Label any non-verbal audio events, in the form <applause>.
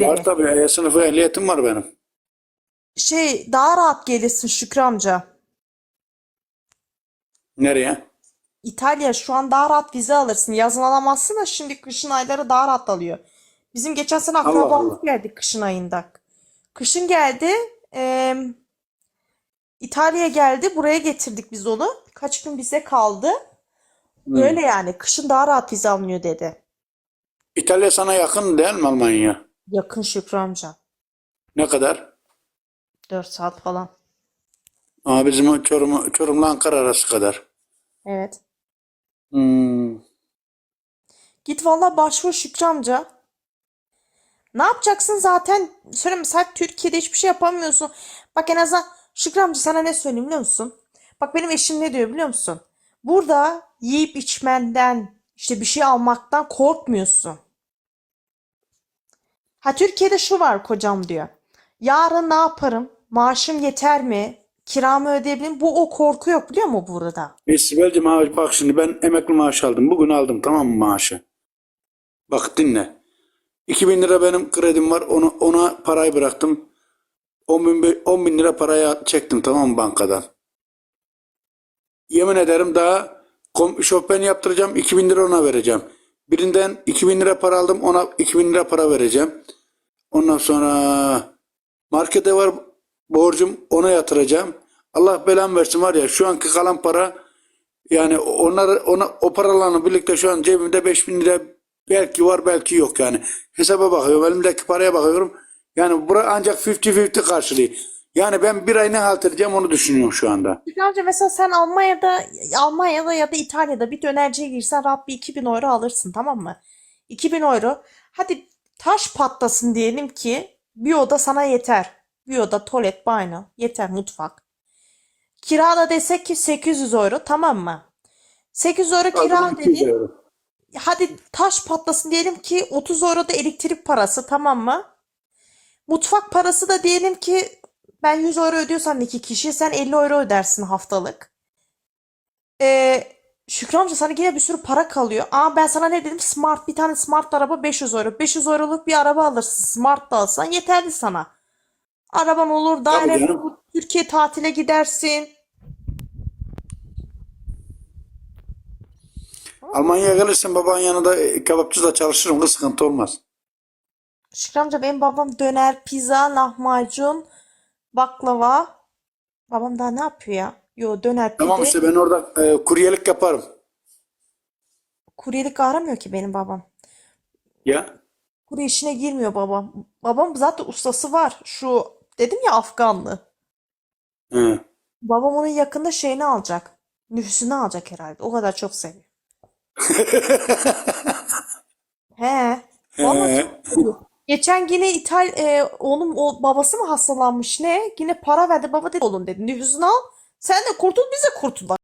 Var tabii. E sınıfı ehliyetim var benim. Şey daha rahat gelirsin Şükrü amca. Nereye? İtalya şu an daha rahat vize alırsın. Yazın alamazsın da şimdi kışın ayları daha rahat alıyor. Bizim geçen sene Allah akrabamız Allah. geldi kışın ayında. Kışın geldi. eee, İtalya'ya geldi. Buraya getirdik biz onu. Birkaç gün bize kaldı. Hmm. Öyle yani. Kışın daha rahat vize alınıyor dedi. İtalya sana yakın değil mi Almanya? Yakın Şükrü amca. Ne kadar? 4 saat falan. Aa, bizim Çorum, Çorum'la Ankara arası kadar. Evet. Hmm. Git valla başvur Şükrü amca. Ne yapacaksın zaten? Söyleme sen Türkiye'de hiçbir şey yapamıyorsun. Bak en azından Şükrü amca sana ne söyleyeyim biliyor musun? Bak benim eşim ne diyor biliyor musun? Burada yiyip içmenden işte bir şey almaktan korkmuyorsun. Ha Türkiye'de şu var kocam diyor. Yarın ne yaparım? Maaşım yeter mi? Kiramı ödeyebilir miyim? Bu o korku yok biliyor musun burada? E, Sibel'cim abi bak şimdi ben emekli maaşı aldım. Bugün aldım tamam mı maaşı? Bak dinle. 2000 lira benim kredim var. Onu, ona parayı bıraktım. 10 bin, be- 10 bin lira paraya çektim tamam mı bankadan. Yemin ederim daha şofben yaptıracağım. 2000 lira ona vereceğim. Birinden 2000 lira para aldım. Ona 2000 lira para vereceğim. Ondan sonra markete var borcum ona yatıracağım. Allah belamı versin var ya şu anki kalan para yani onlar ona o paralarla birlikte şu an cebimde 5000 lira belki var belki yok yani. Hesaba bakıyorum elimdeki paraya bakıyorum. Yani bura ancak 50-50 karşılıyor. Yani ben bir ay ne halt edeceğim onu düşünüyorum şu anda. Amca mesela sen Almanya'da Almanya'da ya da İtalya'da bir dönerciye girsen rahat bir 2000 euro alırsın tamam mı? 2000 euro. Hadi taş patlasın diyelim ki bir oda sana yeter. Bir oda tuvalet, banyo yeter mutfak. Kira da desek ki 800 euro tamam mı? 800 euro kira Aldım 200 dedin. euro. Hadi taş patlasın diyelim ki 30 euro da elektrik parası tamam mı? Mutfak parası da diyelim ki ben 100 euro ödüyorsam iki kişi sen 50 euro ödersin haftalık. Ee, Şükrü amca sana yine bir sürü para kalıyor. Aa ben sana ne dedim? Smart bir tane smart araba 500 euro. 500 euroluk bir araba alırsın. Smart da alsan yeterli sana. Araban olur, canım. olur, Türkiye tatile gidersin. Almanya'ya gelirsen babanın yanında e, kebapçı da çalışırım. Sıkıntı olmaz. Şükrü amca benim babam döner, pizza, lahmacun, baklava. Babam daha ne yapıyor ya? Yo döner, Tamam işte ben orada e, kuryelik yaparım. Kuryelik aramıyor ki benim babam. Ya. Kurye işine girmiyor babam. Babam zaten ustası var. Şu dedim ya Afganlı. He. Babam onun yakında şeyini alacak. Nüfusunu alacak herhalde. O kadar çok seviyor. <laughs> He. Vallahi He. çok seviyor. Geçen yine İtal e, onun o babası mı hastalanmış ne? Yine para verdi baba dedi oğlum dedi. Nüfusunu al. Sen de kurtul biz de kurtulalım.